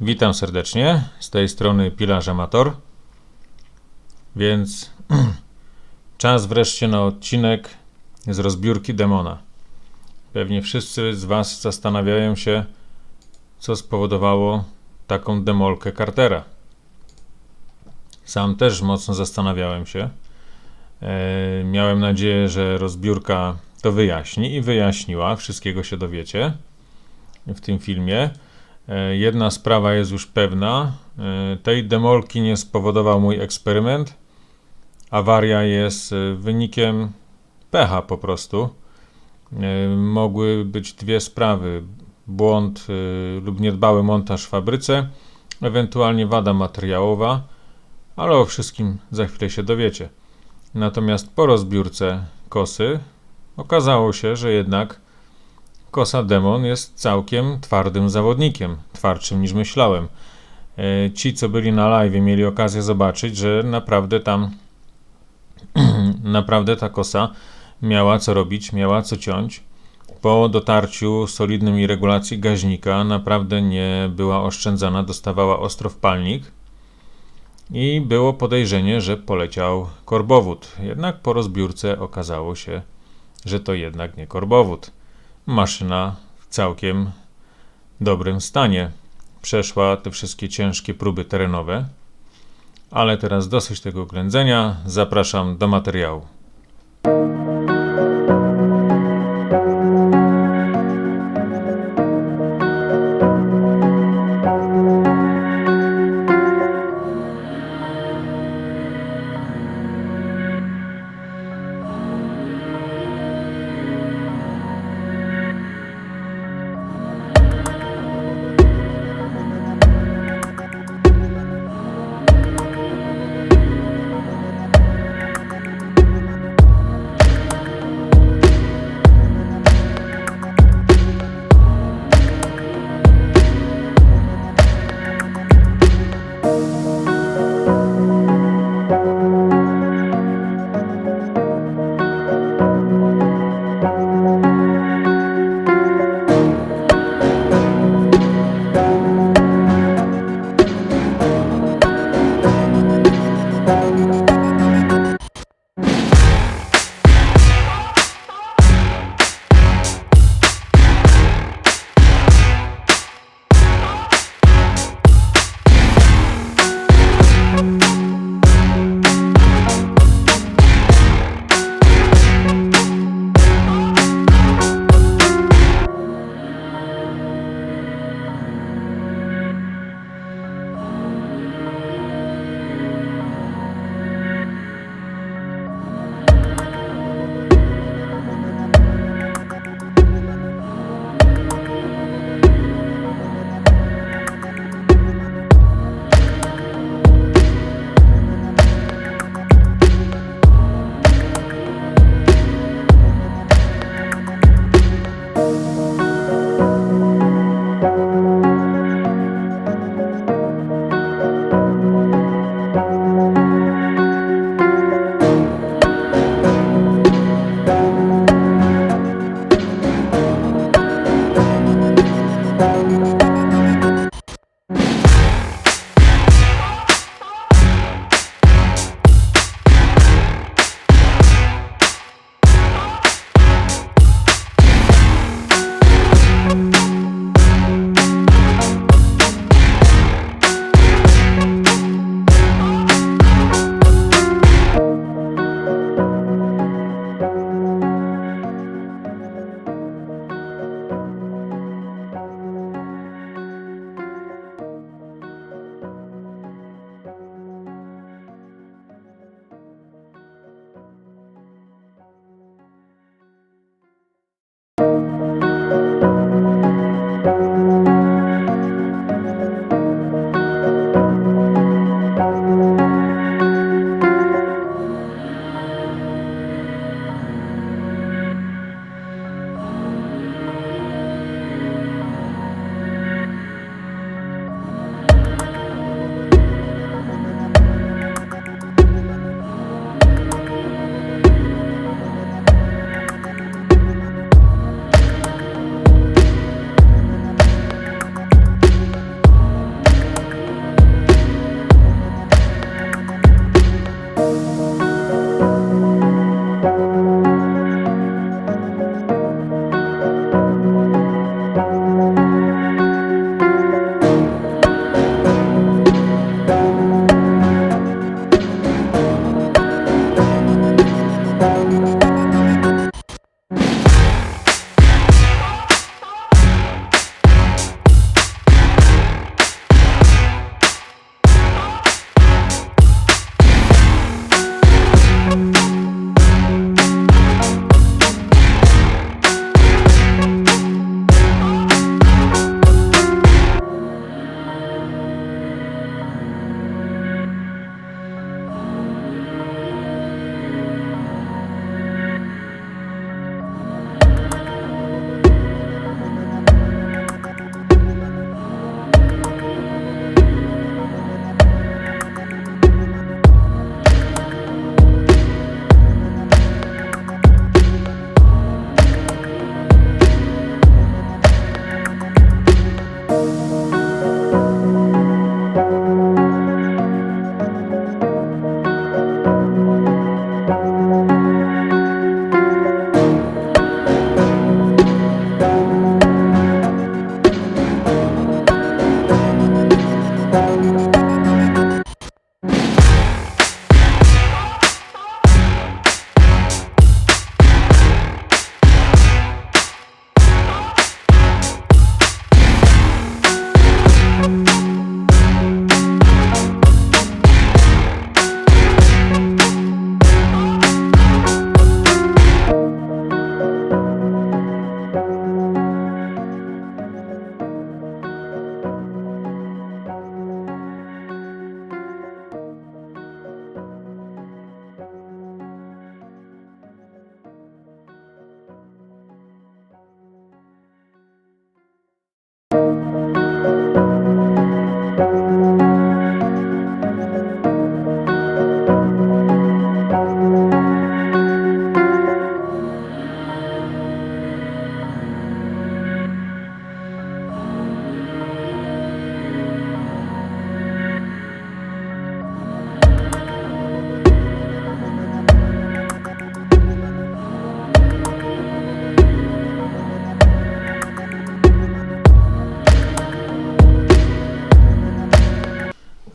Witam serdecznie. Z tej strony Pilarz Amator. Więc czas wreszcie na odcinek z rozbiórki demona. Pewnie wszyscy z Was zastanawiają się, co spowodowało taką demolkę Cartera. Sam też mocno zastanawiałem się. E, miałem nadzieję, że rozbiórka to wyjaśni i wyjaśniła. Wszystkiego się dowiecie w tym filmie. E, Jedna sprawa jest już pewna. E, Tej demolki nie spowodował mój eksperyment. Awaria jest e, wynikiem pecha po prostu. Mogły być dwie sprawy: błąd lub niedbały montaż w fabryce, ewentualnie wada materiałowa, ale o wszystkim za chwilę się dowiecie. Natomiast po rozbiórce kosy okazało się, że jednak Kosa Demon jest całkiem twardym zawodnikiem, twardszym niż myślałem. E, Ci, co byli na live, mieli okazję zobaczyć, że naprawdę tam, naprawdę ta kosa miała co robić, miała co ciąć. Po dotarciu solidnym i regulacji gaźnika naprawdę nie była oszczędzana, dostawała ostro w palnik i było podejrzenie, że poleciał korbowód. Jednak po rozbiórce okazało się, że to jednak nie korbowód maszyna w całkiem dobrym stanie. Przeszła te wszystkie ciężkie próby terenowe. Ale teraz dosyć tego ględzenia. Zapraszam do materiału.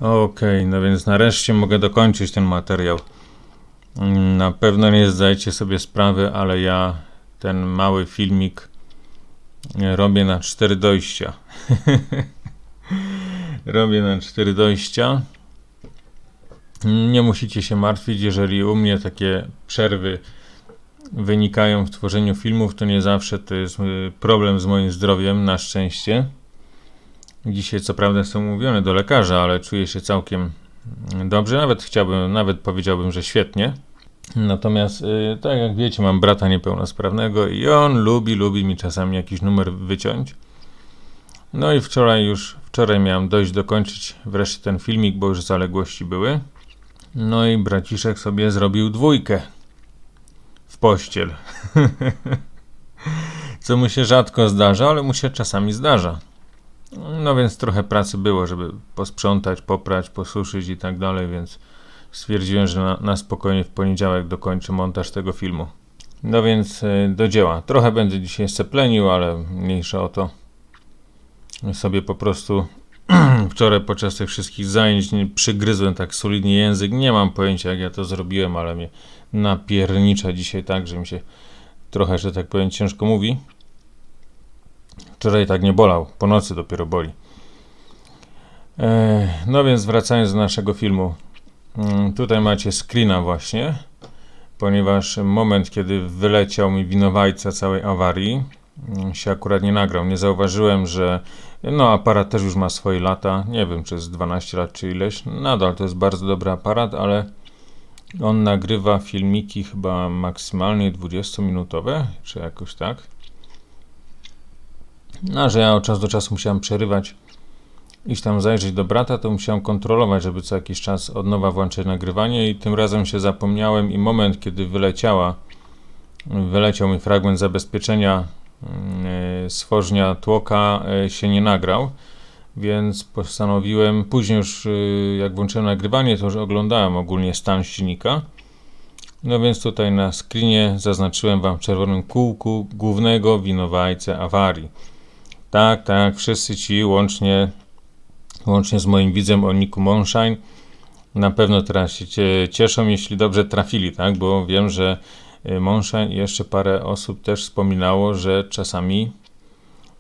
Okej, no więc nareszcie mogę dokończyć ten materiał. Na pewno nie zdajecie sobie sprawy, ale ja ten mały filmik e, robię na cztery dojścia. robię na cztery dojścia. Nie musicie się martwić, jeżeli u mnie takie przerwy wynikają w tworzeniu filmów, to nie zawsze to jest y, problem z moim zdrowiem, na szczęście. Dzisiaj co prawda jestem umówiony do lekarza, ale czuję się całkiem dobrze, nawet chciałbym, nawet powiedziałbym, że świetnie. Natomiast, y, tak jak wiecie, mam brata niepełnosprawnego i on lubi, lubi mi czasami jakiś numer wyciąć. No i wczoraj już, wczoraj miałem dojść dokończyć wreszcie ten filmik, bo już zaległości były. No i braciszek sobie zrobił dwójkę w pościel. Co mu się rzadko zdarza, ale mu się czasami zdarza. No więc trochę pracy było, żeby posprzątać, poprać, posuszyć i tak dalej, więc stwierdziłem, że na, na spokojnie w poniedziałek dokończę montaż tego filmu. No więc y, do dzieła. Trochę będę dzisiaj seplenił, ale mniejsza o to. Sobie po prostu wczoraj podczas tych wszystkich zajęć przygryzłem tak solidnie język. Nie mam pojęcia jak ja to zrobiłem, ale mnie napiernicza dzisiaj tak, że mi się trochę, że tak powiem, ciężko mówi. Wczoraj tak nie bolał, po nocy dopiero boli. E, no więc wracając do naszego filmu. Mm, Tutaj macie screena właśnie, ponieważ moment, kiedy wyleciał mi winowajca całej awarii, mm, się akurat nie nagrał. Nie zauważyłem, że no aparat też już ma swoje lata. Nie wiem, czy jest 12 lat, czy ileś. Nadal to jest bardzo dobry aparat, ale on nagrywa filmiki chyba maksymalnie 20-minutowe, czy jakoś tak. No, że ja od czasu do czasu musiałem przerywać, iść tam zajrzeć do brata, to musiałem kontrolować, żeby co jakiś czas od nowa włączyć nagrywanie i tym razem się zapomniałem i moment, kiedy wyleciała, wyleciał mi fragment zabezpieczenia yy, tłoka, yy, się nie nagrał, więc postanowiłem, później już yy, jak włączyłem nagrywanie, to już oglądałem ogólnie stan silnika. No więc tutaj na screenie zaznaczyłem Wam w czerwonym kółku głównego winowajcę awarii. Tak, tak, wszyscy ci łącznie, łącznie z moim widzem o Niku Monshine na pewno teraz się cie- cieszą, jeśli dobrze trafili, tak, bo wiem, że y, Monshine i jeszcze parę osób też wspominało, że czasami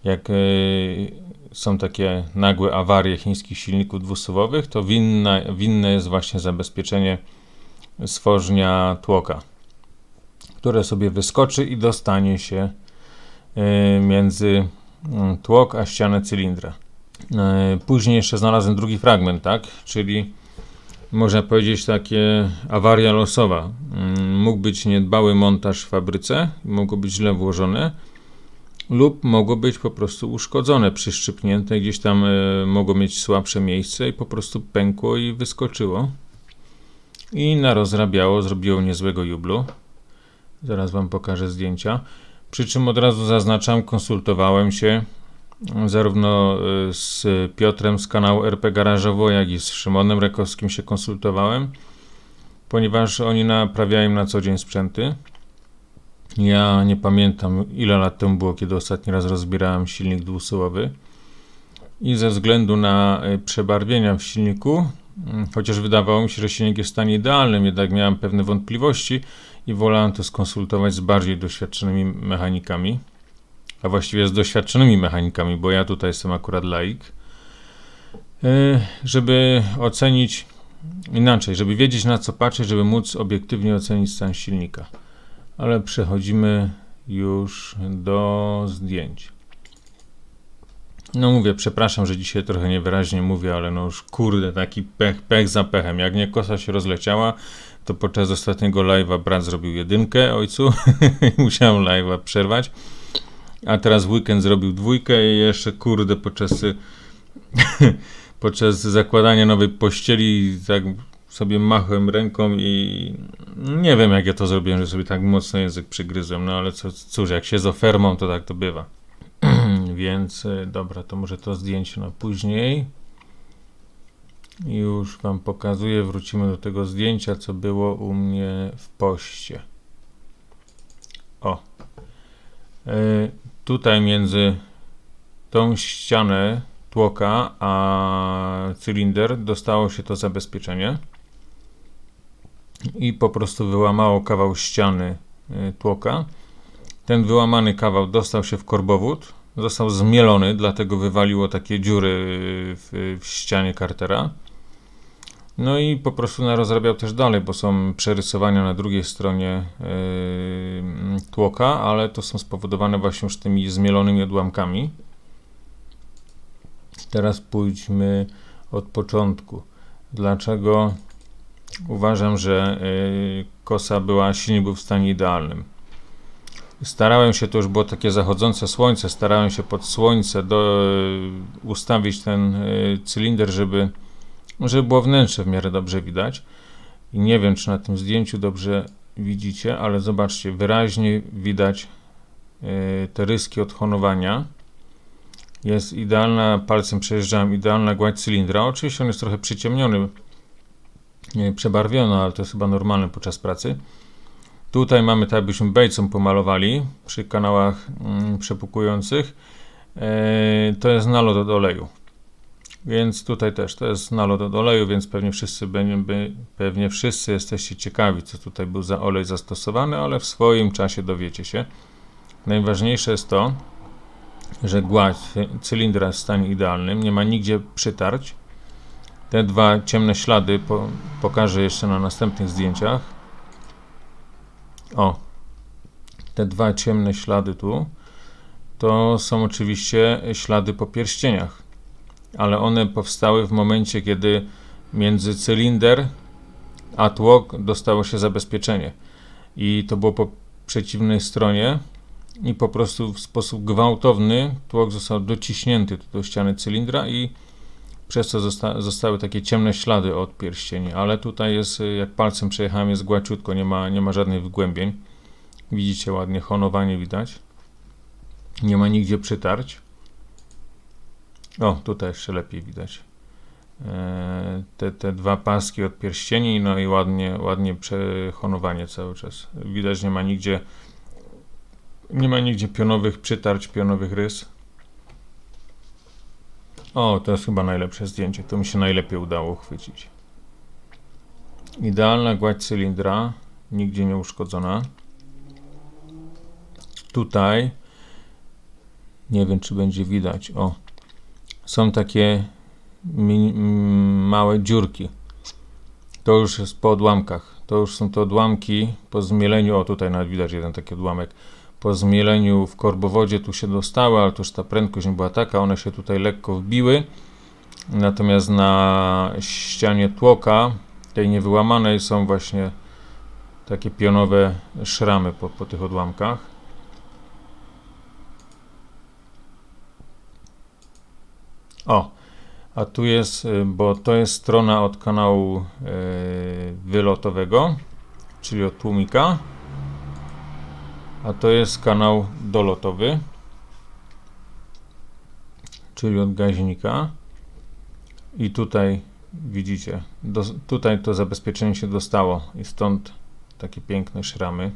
jak y, są takie nagłe awarie chińskich silników dwusuwowych, to winna, winne jest właśnie zabezpieczenie stworznia tłoka, które sobie wyskoczy i dostanie się y, między tłok a ścianę cylindra. Y, Później jeszcze znalazłem drugi fragment, tak? Czyli można powiedzieć takie awaria losowa. Mm, Mógł być niedbały montaż w fabryce, mogło być źle włożone lub mogło być po prostu uszkodzone, przyszczypnięte, gdzieś tam y, mogło mieć słabsze miejsce i po prostu pękło i wyskoczyło. I narozrabiało, zrobiło niezłego jublu. Zaraz Wam pokażę zdjęcia. Przy czym od razu zaznaczam, konsultowałem się zarówno y, z Piotrem z kanału RP Garażowo, jak i z Szymonem Rekowskim się konsultowałem, ponieważ oni naprawiają na co dzień sprzęty. Ja nie pamiętam ile lat temu było, kiedy ostatni raz rozbierałem silnik dwusuwowy. I ze względu na y, przebarwienia w silniku, mm, chociaż wydawało mi się, że silnik jest w stanie idealnym, jednak miałem pewne wątpliwości i wolałem to skonsultować z bardziej doświadczonymi mechanikami, a właściwie z doświadczonymi mechanikami, bo ja tutaj jestem akurat laik, y, żeby ocenić inaczej, żeby wiedzieć na co patrzeć, żeby móc obiektywnie ocenić stan silnika. Ale przechodzimy już do zdjęć. No mówię, przepraszam, że dzisiaj trochę niewyraźnie mówię, ale no już kurde, taki pech, pech za pechem. Jak nie kosa się rozleciała, to podczas ostatniego live'a brat zrobił jedynkę ojcu i musiałem live'a przerwać. A teraz weekend zrobił dwójkę i jeszcze kurde podczas podczas zakładania nowej pościeli tak sobie machłem ręką i nie wiem jak ja to zrobiłem, że sobie tak mocno język przygryzłem, no ale co, cóż, jak się z ofermą, to tak to bywa. Więc y, dobra, to może to zdjęcie na później. Już Wam pokazuję, wrócimy do tego zdjęcia, co było u mnie w poście. O. Y, tutaj między tą ścianę tłoka a cylinder, dostało się to zabezpieczenie i po prostu wyłamało kawał ściany y, tłoka. Ten wyłamany kawał dostał się w korbowód, został zmielony, dlatego wywaliło takie dziury w, w ścianie kartera. No i po prostu narozrabiał też dalej, bo są przerysowania na drugiej stronie yy, tłoka, ale to są spowodowane właśnie już tymi zmielonymi odłamkami. Teraz pójdźmy od początku. Dlaczego uważam, że yy, kosa była silnie był w stanie idealnym? Starałem się, to już było takie zachodzące słońce, starałem się pod słońce do, ustawić ten yy, cylinder, żeby żeby było wnętrze w miarę dobrze widać. I nie wiem, czy na tym zdjęciu dobrze widzicie, ale zobaczcie, wyraźnie widać yy, te ryski odhonowania. Jest idealna, palcem przejeżdżałem, idealna gładź cylindra. Oczywiście on jest trochę przyciemniony, yy, przebarwiony, ale to jest chyba normalne podczas pracy. Tutaj mamy tak, jakbyśmy bejcą pomalowali przy kanałach yy, przepukujących. Yy, to jest nalot od oleju. Więc tutaj też to jest nalot od oleju, więc pewnie wszyscy, pewnie wszyscy jesteście ciekawi, co tutaj był za olej zastosowany, ale w swoim czasie dowiecie się. Najważniejsze jest to, że gładź cylindra jest w stanie idealnym, nie ma nigdzie przytarć. Te dwa ciemne ślady po, pokażę jeszcze na następnych zdjęciach. O, te dwa ciemne ślady tu, to są oczywiście ślady po pierścieniach ale one powstały w momencie, kiedy między cylinder a tłok dostało się zabezpieczenie. I to było po przeciwnej stronie i po prostu w sposób gwałtowny tłok został dociśnięty do ściany cylindra i przez co zosta zostały takie ciemne ślady od pierścieni, ale tutaj jest, jak palcem przejechałem, jest gładziutko, nie ma, nie ma żadnych wgłębień. Widzicie ładnie, honowanie widać. Nie ma nigdzie przytarć. O, tutaj jeszcze lepiej widać. E, te, te dwa paski od pierścieni, no i ładnie, ładnie przehonowanie cały czas. Widać, nie ma nigdzie nie ma nigdzie pionowych przytarć, pionowych rys. O, to jest chyba najlepsze zdjęcie. To mi się najlepiej udało chwycić. Idealna gładź cylindra, nigdzie nie uszkodzona. Tutaj nie wiem, czy będzie widać. O, są takie małe dziurki. To już jest po odłamkach. To już są te odłamki po zmieleniu. O, tutaj nawet widać jeden taki odłamek. Po zmieleniu w korbowodzie tu się dostały, ale to już ta prędkość nie była taka. One się tutaj lekko wbiły. Natomiast na ścianie tłoka, tej niewyłamanej, są właśnie takie pionowe szramy po, po tych odłamkach. O, a tu jest, y, bo to jest strona od kanału yy, wylotowego, czyli od tłumika, a to jest kanał dolotowy, czyli od gaźnika. I tutaj widzicie, do, tutaj to zabezpieczenie się dostało i stąd takie piękne szramy.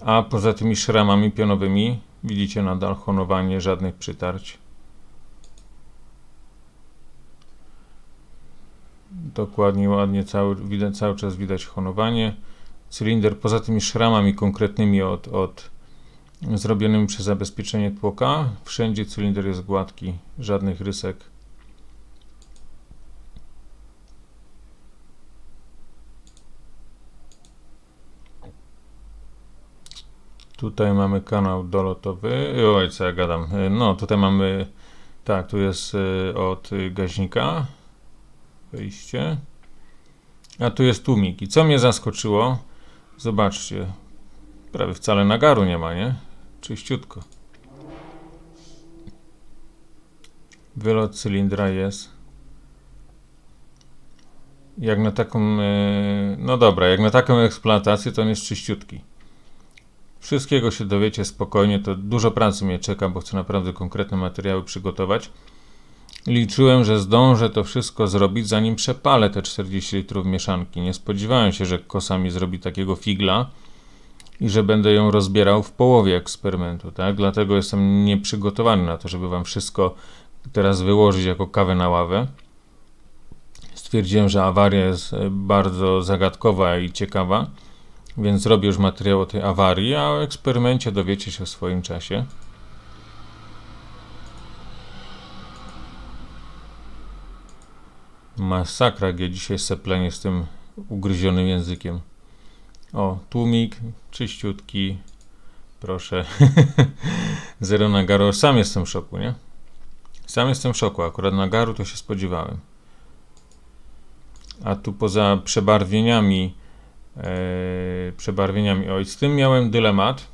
A poza tymi szramami pionowymi widzicie nadal honowanie, żadnych przytarć. Dokładnie, ładnie, cały, widać, cały czas widać honowanie. Cylinder poza tymi szramami konkretnymi od, od zrobionymi przez zabezpieczenie tłoka, wszędzie cylinder jest gładki, żadnych rysek. Tutaj mamy kanał dolotowy. Oj, co ja gadam. No, tutaj mamy, tak, tu jest y, od gaźnika wejście. A tu jest tłumik. I co mnie zaskoczyło? Zobaczcie. Prawie wcale nagaru nie ma, nie? Czyściutko. Wylot cylindra jest. Jak na taką, e, no dobra, jak na taką eksploatację to on jest czyściutki. Wszystkiego się dowiecie spokojnie, to dużo pracy mnie czeka, bo chcę naprawdę konkretne materiały przygotować. Liczyłem, że zdążę to wszystko zrobić, zanim przepalę te 40 litrów mieszanki. Nie spodziewałem się, że kosa mi zrobi takiego figla i że będę ją rozbierał w połowie eksperymentu, tak? Dlatego jestem nieprzygotowany na to, żeby wam wszystko teraz wyłożyć jako kawę na ławę. Stwierdziłem, że awaria jest e, bardzo zagadkowa i ciekawa, więc zrobię już materiał o tej awarii, a o eksperymencie dowiecie się w swoim czasie. Masakra, jak ja dzisiaj seplenie z tym ugryzionym językiem. O, tłumik, czyściutki, proszę. Zero nagaru. Sam jestem w szoku, nie? Sam jestem w szoku. Akurat nagaru to się spodziewałem. A tu poza przebarwieniami, e, przebarwieniami, oj, z tym miałem dylemat.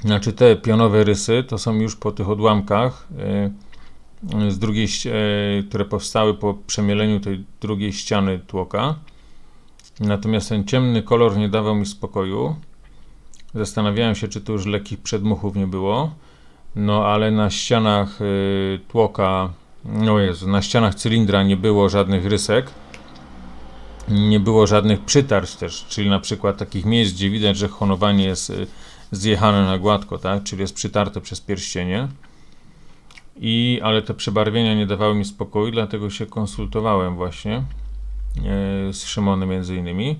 Znaczy te pionowe rysy to są już po tych odłamkach e, z drugiej, e, które powstały po przemieleniu tej drugiej ściany tłoka. Natomiast ten ciemny kolor nie dawał mi spokoju. Zastanawiałem się, czy tu już lekkich przedmuchów nie było. No ale na ścianach y, tłoka, no Jezu, na ścianach cylindra nie było żadnych rysek. Nie było żadnych przytarć też, czyli na przykład takich miejsc, gdzie widać, że honowanie jest y, zjechane na gładko, tak? Czyli jest przytarte przez pierścienie. I, ale te przebarwienia nie dawały mi spokoju, dlatego się konsultowałem właśnie e, z Szymonem między innymi.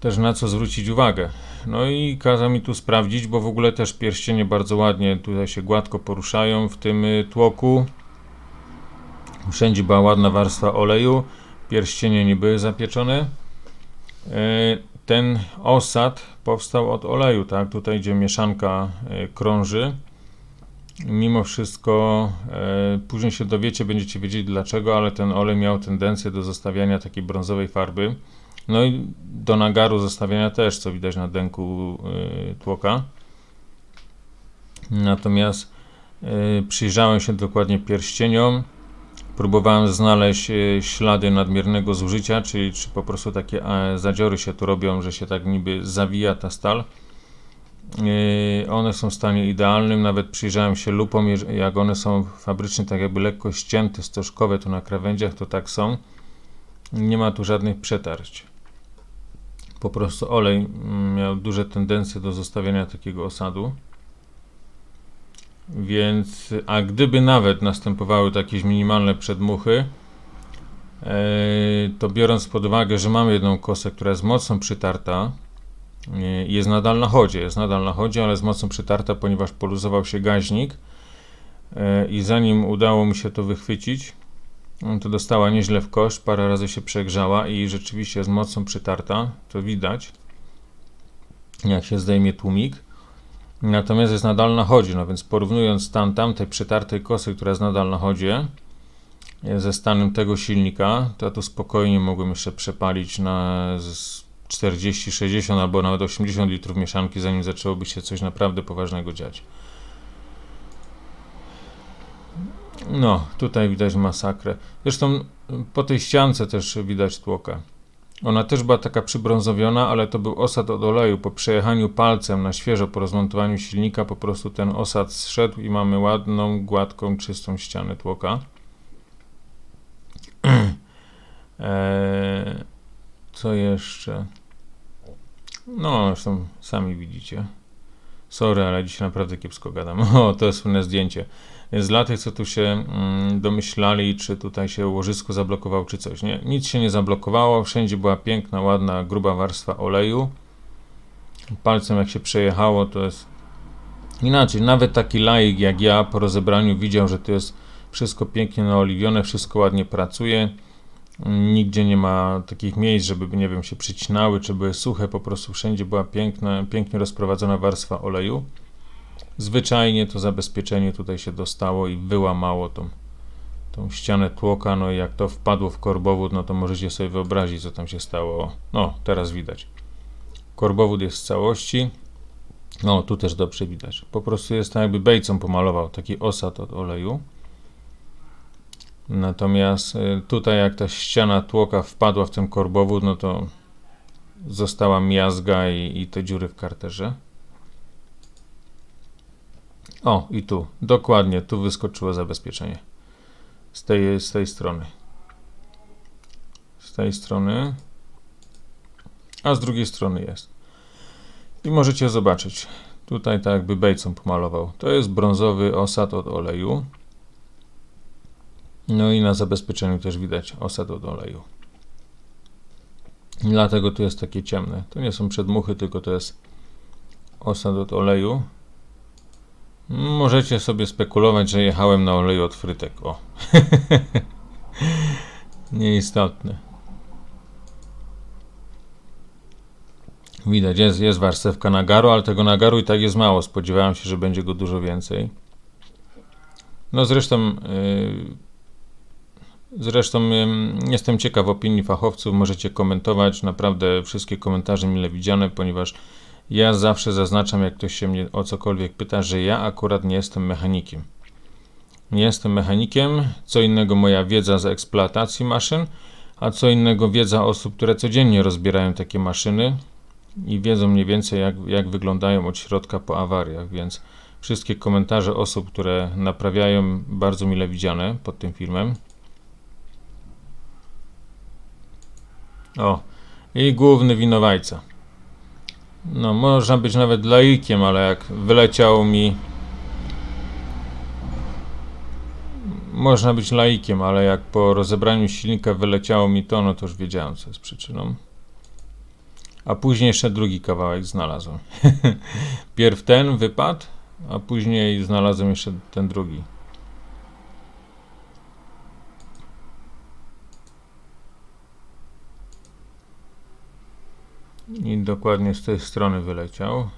Też na co zwrócić uwagę. No i kazał mi tu sprawdzić, bo w ogóle też pierścienie bardzo ładnie tutaj się gładko poruszają w tym y, tłoku. Wszędzie była ładna warstwa oleju. Pierścienie nie były zapieczone. E, Ten osad powstał od oleju, tak? Tutaj gdzie mieszanka e, krąży. Mimo wszystko, e, później się dowiecie, będziecie wiedzieć dlaczego, ale ten olej miał tendencję do zostawiania takiej brązowej farby. No i do nagaru zostawiania też, co widać na denku y, tłoka. Natomiast y, przyjrzałem się dokładnie pierścieniom. Próbowałem znaleźć ślady nadmiernego zużycia, czyli czy po prostu takie e, zadziory się tu robią, że się tak niby zawija ta stal. Y, One są w stanie idealnym, nawet przyjrzałem się jeż- jak one są fabrycznie tak jakby lekko ścięte, stożkowe tu na krawędziach, to tak są. Nie ma tu żadnych przetarć. Po prostu olej mm, miał duże tendencje do zostawiania takiego osadu. Więc, a gdyby nawet następowały jakieś minimalne przedmuchy, e, to biorąc pod uwagę, że mamy jedną kosę, która jest mocno przytarta, jest nadal na chodzie, jest nadal na chodzie, ale jest mocno przytarta, ponieważ poluzował się gaźnik e, i zanim udało mi się to wychwycić, no to dostała nieźle w kosz, parę razy się przegrzała i rzeczywiście jest mocno przytarta, to widać, jak się zdejmie tłumik. Natomiast jest nadal na chodzie, no więc porównując stan tamtej przytartej kosy, która jest nadal na chodzie, e, ze stanem tego silnika, to ja tu spokojnie mogłem jeszcze przepalić na z 40, 60 albo nawet 80 litrów mieszanki, zanim zaczęłoby się coś naprawdę poważnego dziać. No, tutaj widać masakrę. Zresztą y, po tej ściance też widać tłokę. Ona też była taka przybrązowiona, ale to był osad od oleju. Po przejechaniu palcem na świeżo, po rozmontowaniu silnika, po prostu ten osad zszedł i mamy ładną, gładką, czystą ścianę tłoka. Eee, co jeszcze? No, zresztą sami widzicie. Sorry, ale dzisiaj naprawdę kiepsko gadam. O, to jest słynne zdjęcie. Więc dla tych, co tu się mm, domyślali, czy tutaj się łożysko zablokowało, czy coś. Nie, nic się nie zablokowało. Wszędzie była piękna, ładna, gruba warstwa oleju. Palcem jak się przejechało, to jest inaczej. Nawet taki laik jak ja po rozebraniu widział, że to jest wszystko pięknie naoliwione, wszystko ładnie pracuje. Nigdzie nie ma takich miejsc, żeby, nie wiem, się przycinały, czy były suche, po prostu wszędzie była piękna, pięknie rozprowadzona warstwa oleju. Zwyczajnie to zabezpieczenie tutaj się dostało i wyłamało tą, tą ścianę tłoka, no i jak to wpadło w korbowód, no to możecie sobie wyobrazić, co tam się stało. No, teraz widać. Korbowód jest w całości. No, tu też dobrze widać. Po prostu jest tak jakby bejcą pomalował, taki osad od oleju. Natomiast y, tutaj jak ta ściana tłoka wpadła w ten korbowód, no to została miazga i, i te dziury w karterze. O, i tu, dokładnie, tu wyskoczyło zabezpieczenie. Z tej, z tej strony. Z tej strony. A z drugiej strony jest. I możecie zobaczyć. Tutaj tak jakby bejcą pomalował. To jest brązowy osad od oleju. No i na zabezpieczeniu też widać osad od oleju. Dlatego tu jest takie ciemne. To nie są przedmuchy, tylko to jest osad od oleju. Możecie sobie spekulować, że jechałem na oleju od frytek. O. Nieistotne. Widać, jest, jest warstewka nagaru, ale tego nagaru i tak jest mało. Spodziewałem się, że będzie go dużo więcej. No zresztą, yy, zresztą jestem ciekaw opinii fachowców. Możecie komentować naprawdę wszystkie komentarze mile widziane, ponieważ ja zawsze zaznaczam, jak ktoś się mnie o cokolwiek pyta, że ja akurat nie jestem mechanikiem. Nie jestem mechanikiem, co innego moja wiedza z eksploatacji maszyn, a co innego wiedza osób, które codziennie rozbierają takie maszyny i wiedzą mniej więcej, jak, jak wyglądają od środka po awariach, więc wszystkie komentarze osób, które naprawiają, bardzo mile widziane pod tym filmem. O, i główny winowajca. No, można być nawet laikiem, ale jak wyleciał mi. Można być laikiem, ale jak po rozebraniu silnika wyleciało mi to, no to już wiedziałem, co jest przyczyną. A później jeszcze drugi kawałek znalazłem. Pierw ten wypadł, a później znalazłem jeszcze ten drugi. I dokładnie z tej strony wyleciał.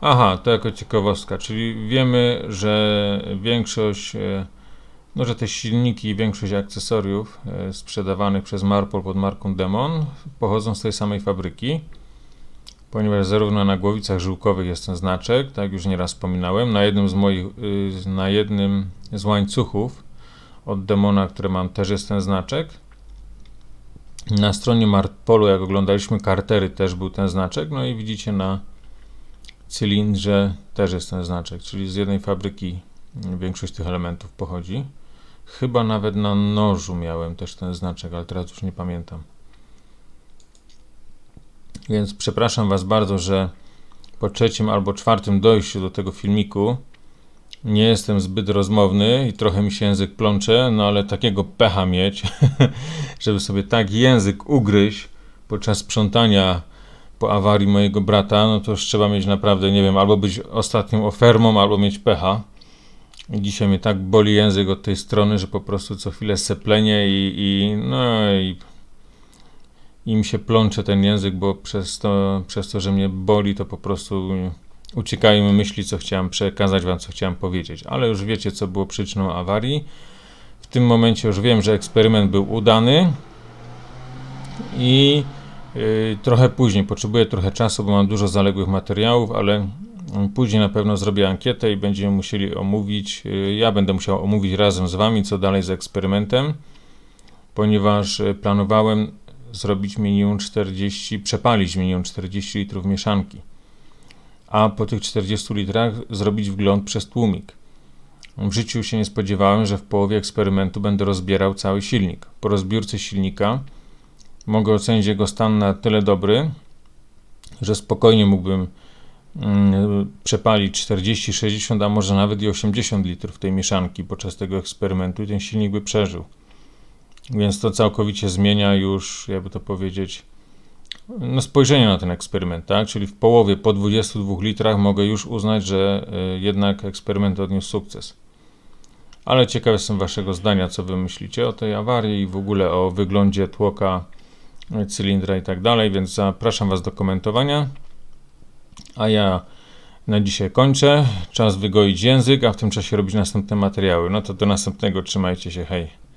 Aha, to jako ciekawostka, czyli wiemy, że większość, e, no że te silniki i większość akcesoriów e, sprzedawanych przez Marpol pod marką Demon pochodzą z tej samej fabryki, ponieważ zarówno na głowicach żyłkowych jest ten znaczek, tak już nieraz wspominałem, na jednym z moich, y, na jednym z łańcuchów od Demona, które mam też jest ten znaczek, na stronie Marpolu, jak oglądaliśmy kartery, też był ten znaczek. No i widzicie na cylindrze też jest ten znaczek, czyli z jednej fabryki większość tych elementów pochodzi. Chyba nawet na nożu miałem też ten znaczek, ale teraz już nie pamiętam. Więc przepraszam Was bardzo, że po trzecim albo czwartym dojściu do tego filmiku nie jestem zbyt rozmowny i trochę mi się język plącze, no ale takiego pecha mieć, żeby sobie tak język ugryźć podczas sprzątania po awarii mojego brata, no to już trzeba mieć naprawdę, nie wiem, albo być ostatnią ofermą, albo mieć pecha. I dzisiaj mnie tak boli język od tej strony, że po prostu co chwilę seplenie i, i no i, i mi się plącze ten język, bo przez to, przez to, że mnie boli, to po prostu uciekają mi myśli, co chciałem przekazać wam, co chciałem powiedzieć. Ale już wiecie, co było przyczyną awarii. W tym momencie już wiem, że eksperyment był udany i yy, trochę później, potrzebuję trochę czasu, bo mam dużo zaległych materiałów, ale później na pewno zrobię ankietę i będziemy musieli omówić, yy, ja będę musiał omówić razem z wami, co dalej z eksperymentem, ponieważ yy, planowałem zrobić minimum 40, przepalić minimum 40 litrów mieszanki a po tych 40 litrach zrobić wgląd przez tłumik. W życiu się nie spodziewałem, że w połowie eksperymentu będę rozbierał cały silnik. Po rozbiórce silnika mogę ocenić jego stan na tyle dobry, że spokojnie mógłbym mm, przepalić 40, 60, a może nawet i 80 litrów tej mieszanki podczas tego eksperymentu i ten silnik by przeżył. Więc to całkowicie zmienia już, jakby to powiedzieć, no, na ten eksperyment, tak? Czyli w połowie, po 22 litrach mogę już uznać, że y, jednak eksperyment odniósł sukces. Ale ciekaw jestem Waszego zdania, co Wy myślicie o tej awarii i w ogóle o wyglądzie tłoka, y, cylindra i tak dalej, więc zapraszam Was do komentowania. A ja na dzisiaj kończę. Czas wygoić język, a w tym czasie robić następne materiały. No to do następnego, trzymajcie się, hej.